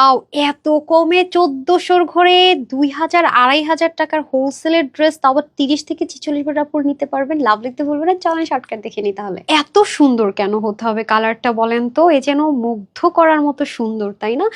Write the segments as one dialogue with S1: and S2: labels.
S1: আও এত কমে চোদ্দশোর ঘরে দুই হাজার, আড়াই হাজার টাকার হোলসেলের ড্রেস তাও আবার তিরিশ থেকে ছিচল্লিশ টাকার উপর নিতে পারবেন। লাভ লিখতে বলবেন না চলেন শর্টকাট দেখে নিতে তাহলে এত সুন্দর কেন হতে হবে কালারটা বলেন তো? এ যেন মুগ্ধ করার মতো সুন্দর, তাই না?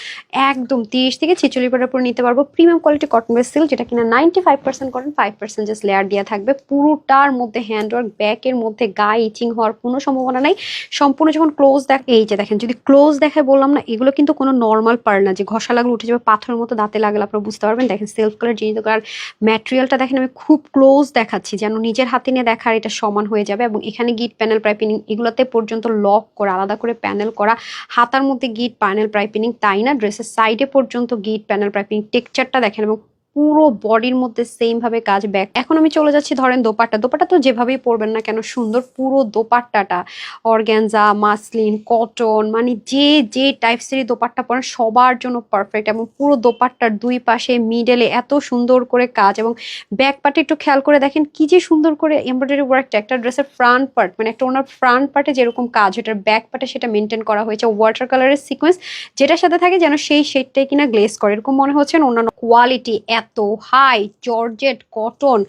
S1: একদম তিরিশ থেকে ছেচল্লিশ টাকার উপর নিতে পারব। Premium quality cotton base silk যেটা কিনা ninety five percent cotton five percent just layer দেওয়া থাকবে। পুরোটার মধ্যে হ্যান্ডওয়ার্ক ব্যাকের মধ্যে গায়ে ইচিং হওয়ার কোনো সম্ভাবনা নাই। সম্পূর্ণ যখন ক্লোজ দেখ এই যে দেখেন, যদি ক্লোজ দেখায় বললাম না, এগুলো কিন্তু কোনো নর্মাল পার না যে ঘষা লাগলে উঠে যাবে, পাথরের মতো দাঁতে লাগলে আপনারা বুঝতে পারবেন। দেখেন সেলফ কালার জিনিস দোকান ম্যাটেরিয়ালটা দেখেন আমি খুব ক্লোজ দেখাচ্ছি, যেন নিজের হাতে নিয়ে দেখার এটা সমান হয়ে যাবে এবং এখানে গিট প্যানেল প্রাইপিনিং এগুলোতে পর্যন্ত লক করা, আলাদা করে প্যানেল করা, হাতার মধ্যে গিট প্যানেল প্রাইপিনিং তাই না? ড্রেসের সাইডে পর্যন্ত গিট প্যানেল প্রাইপিনিং টেক্সচারটা দেখেন এবং পুরো বডির মধ্যে সেম ভাবে কাজ ব্যাক এখন আমি চলে যাচ্ছি, ধরেন দোপাট্টা। দোপাট্টা তো যেভাবেই পরবেন না কেন, সুন্দর পুরো দোপাট্টাটা। অর্গ্যানজা মাসলিন, কটন মানে যে যে টাইপসেরই দোপাট্টা পরেন, সবার জন্য পারফেক্ট এবং পুরো দোপাট্টার দুই পাশে মিডলে এত সুন্দর করে কাজ এবং ব্যাক পার্টে একটু খেয়াল করে দেখেন কি যে সুন্দর করে এমব্রয়ডারি ওয়ার্কটা একটা ড্রেসের ফ্রন্ট পার্ট মানে একটা ওনার ফ্রন্ট পার্টে যেরকম কাজ, ওটার ব্যাক পার্টে সেটা মেনটেন করা হয়েছে। ওয়াটার কালারের সিকোয়েন্স যেটার সাথে থাকে যেন সেই শেডটাই কিনা গ্লেস করে। এরকম মনে হচ্ছে অন্যান্য কোয়ালিটি এত হাই জর্জেট কটন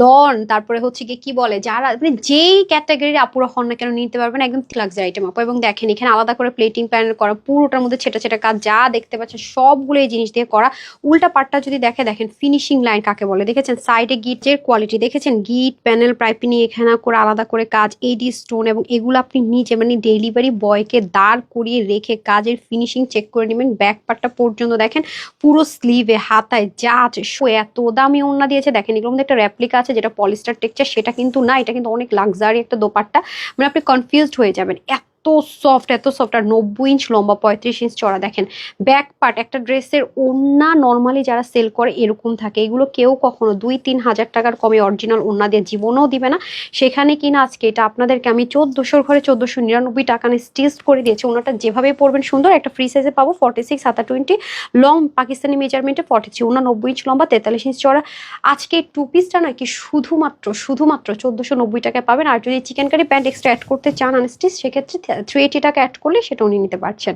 S1: লন তারপরে হচ্ছে গিয়ে কি বলে, যারা মানে যেই ক্যাটাগরির আপুরা হন না কেন নিতে পারবেন, একদম লাক্সারি আইটেম আপু। এবং দেখেন, এখানে আলাদা করে প্লেটিং প্যানেল করা, পুরোটার মধ্যে ছেটা ছেটা কাজ যা দেখতে পাচ্ছেন, সবগুলো এই জিনিস দিয়ে করা। উল্টা পাটটা যদি দেখে, দেখেন ফিনিশিং লাইন কাকে বলে? দেখেছেন? সাইডে গিটের কোয়ালিটি দেখেছেন? গিট প্যানেল পাইপিনি এখানে করে আলাদা করে কাজ এইডি স্টোন এবং এগুলো আপনি নিজে মানে ডেলিভারি বয়কে দাঁড় করিয়ে রেখে কাজের ফিনিশিং চেক করে নেবেন। ব্যাক পার্টটা পর্যন্ত দেখেন, পুরো স্লিভে হাতায় যা আছে এত দামি ওড়না দিয়েছে। দেখেন, এগুলোর মধ্যে একটা র্যাপ্লিকা আছে, যেটা পলিস্টার টেক্সচার সেটা কিন্তু না, এটা কিন্তু অনেক লাক্সারি একটা দোপাট্টা। মানে আপনি কনফিউজড হয়ে যাবেন, এত সফট এত সফট আর নব্বই ইঞ্চ লম্বা, পঁয়ত্রিশ ইঞ্চ চড়া দেখেন। ব্যাক পার্ট একটা ড্রেসের ওড়না নর্মালি যারা সেল করে, এরকম থাকে। এগুলো কেউ কখনো দুই, তিন হাজার টাকার কমে অরিজিনাল ওড়না দিয়ে জীবনেও দিবে না। সেখানে কিনা আজকে এটা আপনাদেরকে আমি চোদ্দোশোর ঘরে চোদ্দোশো নিরানব্বই টাকা নিয়ে স্টিচ করে দিয়েছি। ওনাটা যেভাবে পরবেন সুন্দর, একটা ফ্রি সাইজে পাবো ফর্টি সিক্স সাতা টোয়েন্টি লং পাকিস্তানি মেজারমেন্টে ফর্টি থ্রি ওনা নব্বই ইঞ্চ লম্বা, তেতাল্লিশ ইঞ্চ চড়া আজকে টু পিসটা নাকি শুধুমাত্র শুধুমাত্র চোদ্দোশো নব্বই টাকায় পাবেন। আর যদি chicken curry pant extra add করতে চান আনস্টিচ সেক্ষেত্রে থ্রি এইটি টাকা অ্যাড করলে সেটা উনি নিতে পারছেন।